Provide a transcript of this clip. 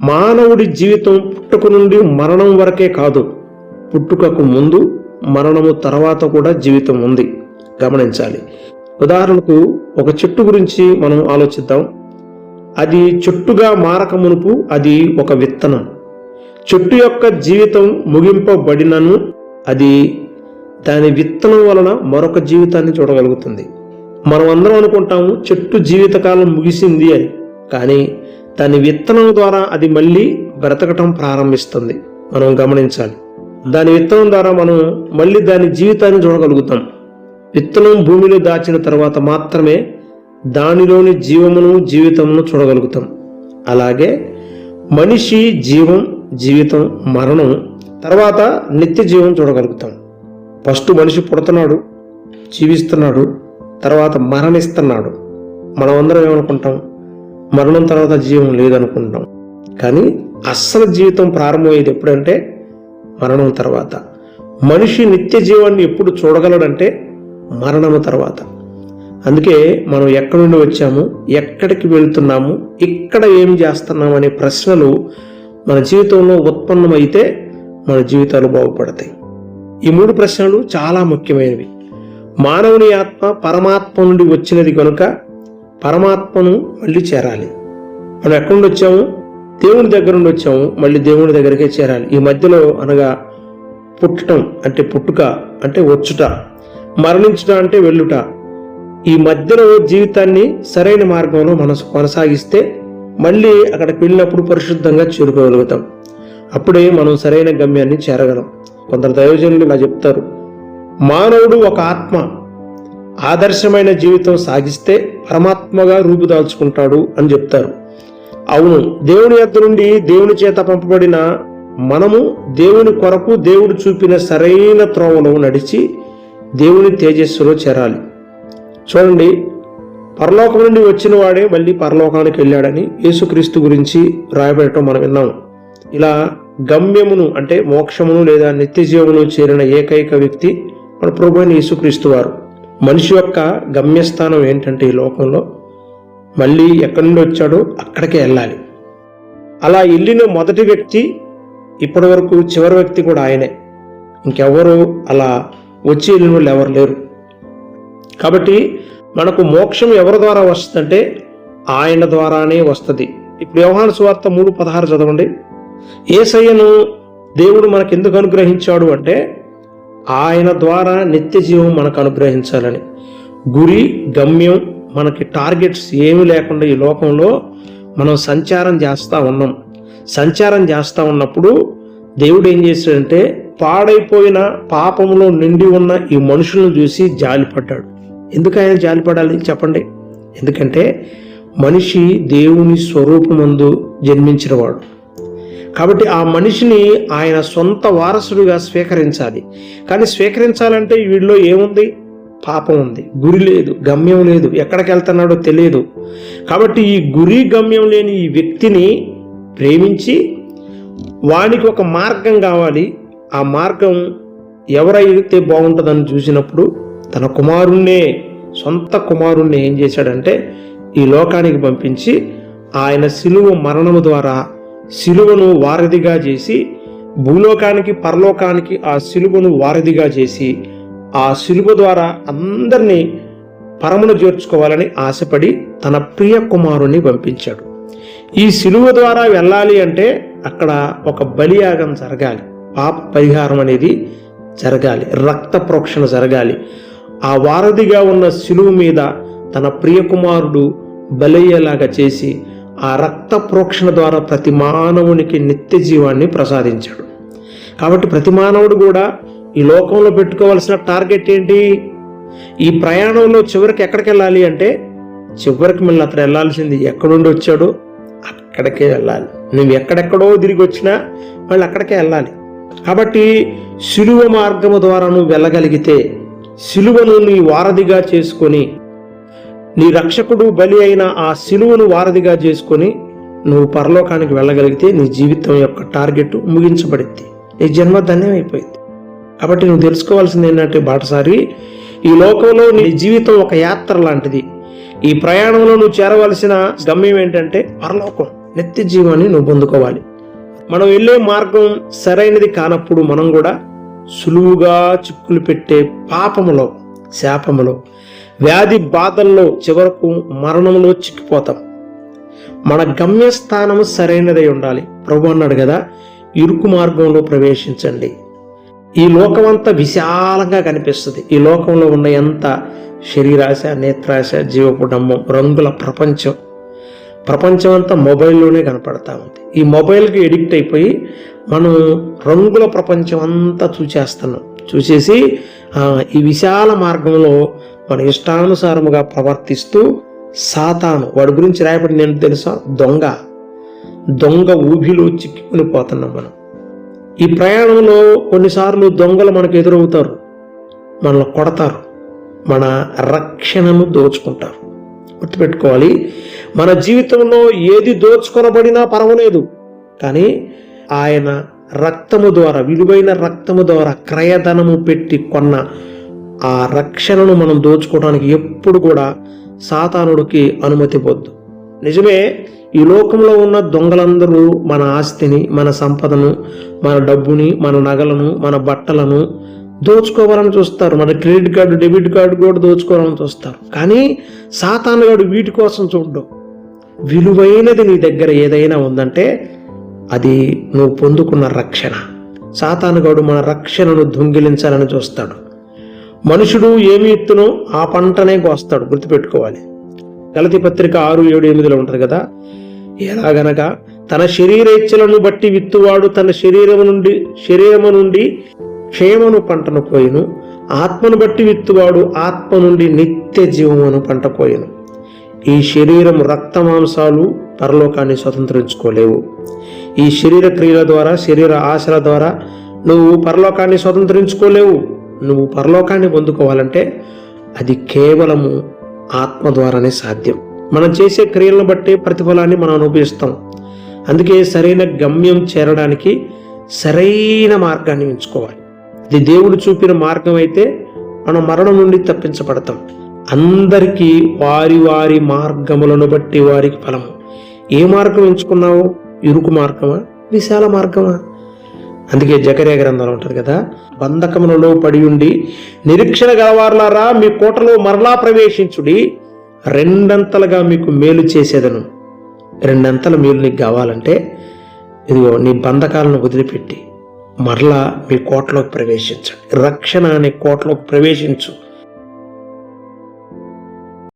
మానవుడి జీవితం పుట్టుక నుండి మరణం వరకే కాదు. పుట్టుకకు ముందు మరణము తర్వాత కూడా జీవితం ఉంది. గమనించాలి. ఉదాహరణకు ఒక చెట్టు గురించి మనం ఆలోచిద్దాం. అది చెట్టుగా మారక మునుపు అది ఒక విత్తనం. చెట్టు యొక్క జీవితం ముగింపబడినను అది దాని విత్తనం వలన మరొక జీవితాన్ని చూడగలుగుతుంది. మనం అందరం అనుకుంటాము చెట్టు జీవితకాలం ముగిసింది అని. కానీ దాని విత్తనం ద్వారా అది మళ్ళీ బ్రతకటం ప్రారంభిస్తుంది. మనం గమనించాలి. దాని విత్తనం ద్వారా మనం మళ్ళీ దాని జీవితాన్ని చూడగలుగుతాం. విత్తనం భూమిలో దాచిన తర్వాత మాత్రమే దానిలోని జీవమును జీవితమును చూడగలుగుతాం. అలాగే మనిషి జీవం జీవితం మరణం తర్వాత నిత్య జీవం చూడగలుగుతాం. ఫస్ట్ మనిషి పుడుతున్నాడు జీవిస్తున్నాడు తర్వాత మరణిస్తున్నాడు. మనం అందరం ఏమనుకుంటాం? మరణం తర్వాత జీవం లేదనుకుంటాం కానీ అస్సలు జీవితం ప్రారంభమయ్యేది ఎప్పుడంటే మరణం తర్వాత. మనిషి నిత్య జీవాన్ని ఎప్పుడు చూడగలడంటే మరణం తర్వాత. అందుకే మనం ఎక్కడి నుండి వచ్చాము ఎక్కడికి వెళ్తున్నాము ఇక్కడ ఏం చేస్తున్నాము అనే ప్రశ్నలు మన జీవితంలో ఉత్పన్నమైతే మన జీవితాలు బాగుపడతాయి. ఈ మూడు ప్రశ్నలు చాలా ముఖ్యమైనవి. మానవుని ఆత్మ పరమాత్మ నుండి వచ్చినది కనుక పరమాత్మను మళ్ళీ చేరాలి. మనం ఎక్కడి నుండి వచ్చాము? దేవుని దగ్గర నుండి వచ్చాము. మళ్ళీ దేవుని దగ్గరికే చేరాలి. ఈ మధ్యలో అనగా పుట్టడం అంటే పుట్టుక అంటే వచ్చుట మరణించుట అంటే వెళ్ళుట. ఈ మధ్యలో జీవితాన్ని సరైన మార్గంలో మనసు కొనసాగిస్తే మళ్ళీ అక్కడికి వెళ్ళినప్పుడు పరిశుద్ధంగా చేరుకోగలుగుతాం. అప్పుడే మనం సరైన గమ్యాన్ని చేరగలం. కొందరు దయోజనులు ఇలా చెప్తారు. మానవుడు ఒక ఆత్మ ఆదర్శమైన జీవితం సాగిస్తే పరమాత్మగా రూపుదాల్చుకుంటాడు అని చెప్తారు. అవును దేవుని యొద్ద నుండి దేవుని చేత పంపబడిన మనము దేవుని కొరకు దేవుడు చూపిన సరైన త్రోవలో నడిచి దేవుని తేజస్సులో చేరాలి. చూడండి పరలోకం నుండి వచ్చిన వాడే మళ్ళీ పరలోకానికి వెళ్ళాడని యేసుక్రీస్తు గురించి రాయబడటం మనం విన్నాం. ఇలా గమ్యమును అంటే మోక్షమును లేదా నిత్యజీవమును చేరిన ఏకైక వ్యక్తి మన ప్రభు యేసుక్రీస్తు వారు. మనిషి యొక్క గమ్యస్థానం ఏంటంటే ఈ లోకంలో మళ్ళీ ఎక్కడి నుండి వచ్చాడో అక్కడికే వెళ్ళాలి. అలా వెళ్ళిన మొదటి వ్యక్తి ఇప్పటి వరకు చివరి వ్యక్తి కూడా ఆయనే. ఇంకెవరు అలా వచ్చి వెళ్ళిన వాళ్ళు ఎవరు లేరు. కాబట్టి మనకు మోక్షం ఎవరి ద్వారా వస్తుందంటే ఆయన ద్వారానే వస్తుంది. ఇప్పుడు వ్యవహార సువార్త మూడు పదహారు చదవండి. ఏసయ్యను దేవుడు మనకు ఎందుకు అనుగ్రహించాడు అంటే ఆయన ద్వారా నిత్య జీవం మనకు అనుగ్రహించాలని. గురి గమ్యం మనకి టార్గెట్స్ ఏమీ లేకుండా ఈ లోకంలో మనం సంచారం చేస్తూ ఉన్నాం. సంచారం చేస్తూ ఉన్నప్పుడు దేవుడు ఏం చేశాడంటే పాడైపోయిన పాపంలో నిండి ఉన్న ఈ మనుషులను చూసి జాలిపడ్డాడు. ఎందుకు ఆయన జాలిపడాలి చెప్పండి? ఎందుకంటే మనిషి దేవుని స్వరూపమందు జన్మించినవాడు. కాబట్టి ఆ మనిషిని ఆయన సొంత వారసుడిగా స్వీకరించాలి. కానీ స్వీకరించాలంటే వీడిలో ఏముంది? పాపం ఉంది. గురి లేదు గమ్యం లేదు. ఎక్కడికి వెళ్తున్నాడో తెలియదు. కాబట్టి ఈ గురి గమ్యం లేని ఈ వ్యక్తిని ప్రేమించి వానికి ఒక మార్గం కావాలి. ఆ మార్గం ఎవరైతే బాగుంటుందని చూసినప్పుడు తన కుమారుణ్ణే సొంత కుమారుణ్ణి ఏం చేశాడంటే ఈ లోకానికి పంపించి ఆయన సిలువ మరణము ద్వారా శిలువను వారధిగా చేసి భూలోకానికి పరలోకానికి ఆ శిలువను వారధిగా చేసి ఆ శిలువ ద్వారా అందరినీ పరమును చేర్చుకోవాలని ఆశపడి తన ప్రియ కుమారుని పంపించాడు. ఈ శిలువ ద్వారా వెళ్ళాలి అంటే అక్కడ ఒక బలియాగం జరగాలి. పాప పరిహారం అనేది జరగాలి. రక్త ప్రోక్షణ జరగాలి. ఆ వారధిగా ఉన్న శిలువ మీద తన ప్రియకుమారుడు బలయ్యేలాగా చేసి ఆ రక్త ప్రోక్షణ ద్వారా ప్రతి మానవునికి నిత్య జీవాన్ని ప్రసాదించాడు. కాబట్టి ప్రతి మానవుడు కూడా ఈ లోకంలో పెట్టుకోవాల్సిన టార్గెట్ ఏంటి? ఈ ప్రయాణంలో చివరికి ఎక్కడికి వెళ్ళాలి అంటే చివరికి మళ్ళీ అతను వెళ్ళాల్సింది ఎక్కడుండి వచ్చాడో? అక్కడికే వెళ్ళాలి. నువ్వు ఎక్కడెక్కడో తిరిగి వచ్చినా మళ్ళీ అక్కడికే వెళ్ళాలి. కాబట్టి శిలువ మార్గము ద్వారా నువ్వు వెళ్ళగలిగితే శిలువను నీ వారధిగా చేసుకొని నీ రక్షకుడు బలి అయిన ఆ శిలువను వారధిగా చేసుకొని నువ్వు పరలోకానికి వెళ్ళగలిగితే నీ జీవితం యొక్క టార్గెట్ ముగించబడింది. నీ జన్మ ధన్యమైపోయింది. కాబట్టి నువ్వు తెలుసుకోవాల్సింది ఏంటంటే బాటసారి ఈ లోకంలో నీ జీవితం ఒక యాత్ర లాంటిది. ఈ ప్రయాణంలో నువ్వు చేరవలసిన గమ్యం ఏంటంటే పరలోకం నిత్య జీవాన్ని నువ్వు పొందుకోవాలి. మనం వెళ్ళే మార్గం సరైనది కానప్పుడు మనం కూడా సులువుగా చిక్కులు పెట్టే పాపములో శాపములో వ్యాధి బాధల్లో చివరకు మరణంలో చిక్కిపోతాం. మన గమ్యస్థానం సరైనదై ఉండాలి. ప్రభు అన్నాడు కదా ఇరుకు మార్గంలో ప్రవేశించండి. ఈ లోకం అంతా విశాలంగా కనిపిస్తుంది. ఈ లోకంలో ఉన్న ఎంత శరీరాశ నేత్రాశ జీవకుటుంబం రంగుల ప్రపంచం ప్రపంచం అంతా మొబైల్లోనే కనపడతా ఉంది. ఈ మొబైల్కి ఎడిక్ట్ అయిపోయి మనం రంగుల ప్రపంచం అంతా చూచేస్తున్నాం. చూసేసి ఈ విశాల మార్గంలో మన ఇష్టానుసారముగా ప్రవర్తిస్తూ సాతాను వాడి గురించి రాయబడి నేను తెలుసా? దొంగ. దొంగ ఊబిలో చిక్కుకుని పోతున్నాం మనం. ఈ ప్రయాణంలో కొన్నిసార్లు దొంగలు మనకు ఎదురవుతారు. మనల్ని కొడతారు. మన రక్షణను దోచుకుంటారు. గుర్తుపెట్టుకోవాలి మన జీవితంలో ఏది దోచుకొనబడినా పర్వాలేదు. కానీ ఆయన రక్తము ద్వారా విలువైన రక్తము ద్వారా క్రయధనము పెట్టి కొన్న ఆ రక్షణను మనం దోచుకోవడానికి ఎప్పుడు కూడా సాతానుడికి అనుమతి పొద్దు. నిజమే ఈ లోకంలో ఉన్న దొంగలందరూ మన ఆస్తిని మన సంపదను మన డబ్బుని మన నగలను మన బట్టలను దోచుకోవాలని చూస్తారు. మన క్రెడిట్ కార్డు డెబిట్ కార్డు కూడా దోచుకోవాలని చూస్తారు. కానీ సాతానుగాడు వీటి కోసం చూడ్డు. విలువైనది నీ దగ్గర ఏదైనా ఉందంటే అది నువ్వు పొందుకున్న రక్షణ. సాతానుగాడు మన రక్షణను దొంగిలించాలని చూస్తాడు. మనుషుడు ఏమి ఎత్తునో ఆ పంటనే కోస్తాడు గుర్తుపెట్టుకోవాలి. గలతి పత్రిక ఆరు ఏడు ఎనిమిదిలో ఉంటుంది కదా? ఎలాగనగా తన శరీరేచ్ఛలను బట్టి విత్తువాడు తన శరీరము నుండి శరీరము నుండి క్షేమను పంటను కోయను. ఆత్మను బట్టి విత్తువాడు ఆత్మ నుండి నిత్య జీవమును పంట కోయను. ఈ శరీరం రక్త మాంసాలు పరలోకాన్ని స్వతంత్రించుకోలేవు. ఈ శరీర క్రియల ద్వారా శరీర ఆశల ద్వారా నువ్వు పరలోకాన్ని స్వతంత్రించుకోలేవు. నువ్వు పరలోకాన్ని పొందుకోవాలంటే అది కేవలము ఆత్మ ద్వారానే సాధ్యం. మనం చేసే క్రియలను బట్టి ప్రతిఫలాన్ని మనం అనుభవిస్తాం. అందుకే సరైన గమ్యం చేరడానికి సరైన మార్గాన్ని ఎంచుకోవాలి. ఇది దేవుడు చూపిన మార్గం అయితే మనం మరణం నుండి తప్పించబడతాం. అందరికీ వారి వారి మార్గములను బట్టి వారికి ఫలము. ఏ మార్గం ఎంచుకున్నావు? ఇరుకు మార్గమా? విశాల మార్గమా? అందుకే జకరే గ్రంథంలో ఉంటుంది కదా బంధకములలో పడి ఉండి నిరీక్షణ గలవారులారా మీ కోటలో మరలా ప్రవేశించుడి రెండంతలుగా మీకు మేలు చేసేదను. రెండంతల మేలు నీకు కావాలంటే ఇదిగో నీ బంధకాలను వదిలిపెట్టి మరలా మీ కోటలోకి ప్రవేశించండి. రక్షణ అనే కోటలోకి ప్రవేశించు.